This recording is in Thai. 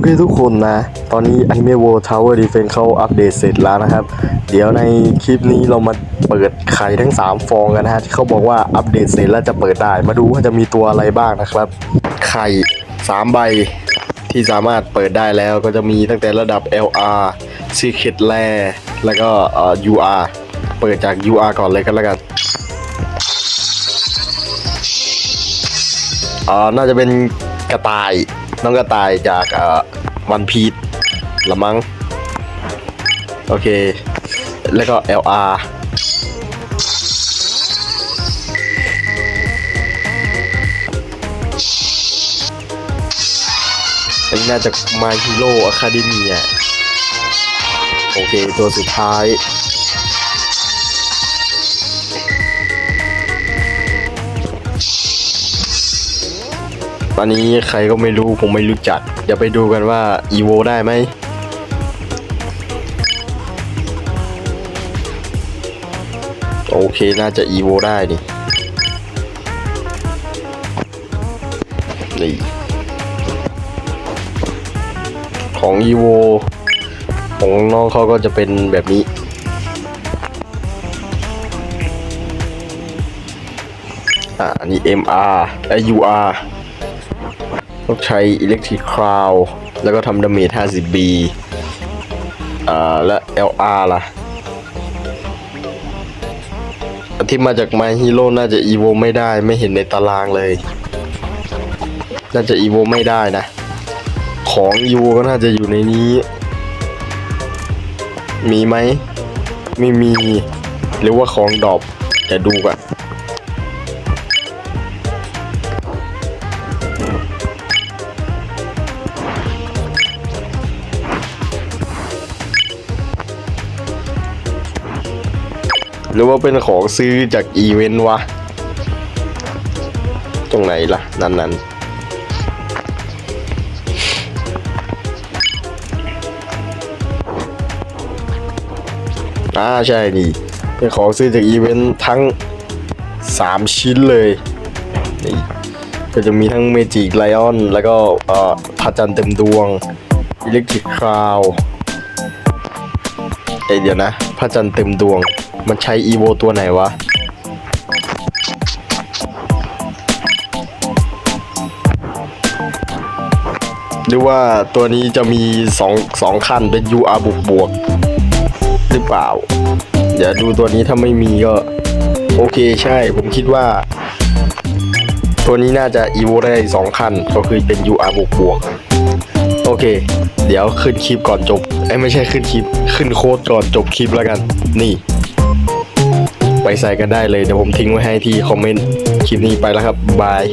โอเคทุกคนนะ ตอนนี้ Anime World Tower Defense เขาอัปเดตเสร็จแล้วนะครับ เดี๋ยวในคลิปนี้เรามาเปิดไข่ทั้ง 3 ฟองกันนะฮะ ที่เขาบอกว่าอัปเดตเสร็จแล้วจะเปิดได้ มาดูว่าจะมีตัวอะไรบ้างนะครับ ไข่ 3 ใบที่สามารถเปิดได้แล้วก็จะมีตั้งแต่ระดับ LR Secret l a แล้วก็ UR เปิดจาก UR ก่อนเลยกันแล้วกันอ่าน่าจะเป็นกระต่าย น้องกระต่ายจากเอ่อวันพีทละมั้งโอเค แล้วก็ LR อันนี้น่าจะ My Hero Academia โอเค ตัวสุดท้าย อนนี้ใครก็ไม่รู้ผมไม่รู้จัก เดี๋ยวไปดูกันว่า EVO ได้ไหมโอเคน่าจะ EVO ได้นี่นี่ของ EVO ของน้องเขาก็จะเป็นแบบนี้อ่าอันนี้ MR และ UR ต้องใช้ Electric Crown แล้วก็ทำดาเมจ 50B อ่า และ LR ล่ะ ที่มาจาก My Hero น่าจะ EVO ไม่ได้ไม่เห็นในตารางเลย น่าจะ EVO ไม่ได้นะ ของ EVO ก็น่าจะอยู่ในนี้ มีไหม ไม่มี หรือว่าของดอปจะดูก่อน หรือว่าเป็นของซื้อจากอีเวนต์วะ ตรงไหนล่ะ นั่นนั่นอ่าใช่นี่เป็นของซื้อจากอีเวนต์ทั้ง 3 ชิ้นเลยนี่ก็จะมีทั้งเมจิกไลออน แล้วก็เอ่อพระจันทร์เต็มดวงอิเล็กทริกคราวเอ้ยเดี๋ยวนะพระจันทร์เต็มดวง มันใช้อีโวตัวไหนวะ หรือว่าตัวนี้จะมีสองสองขั้นเป็น UR บวกบวกหรือเปล่า เดี๋ยวดูตัวนี้ถ้าไม่มีก็ โอเคใช่ผมคิดว่า ตัวนี้น่าจะ EVO ได้สองขั้นก็คือเป็น UR บวกบวกโอเค เดี๋ยวขึ้นคลิปก่อนจบ ไอ้ไม่ใช่ขึ้นคลิป ขึ้นโค้ดก่อนจบคลิปแล้วกัน นี่ ไปใส่กันได้เลยเดี๋ยวผมทิ้งไว้ให้ที่คอมเมนต์ คลิปนี้ไปแล้วครับ บาย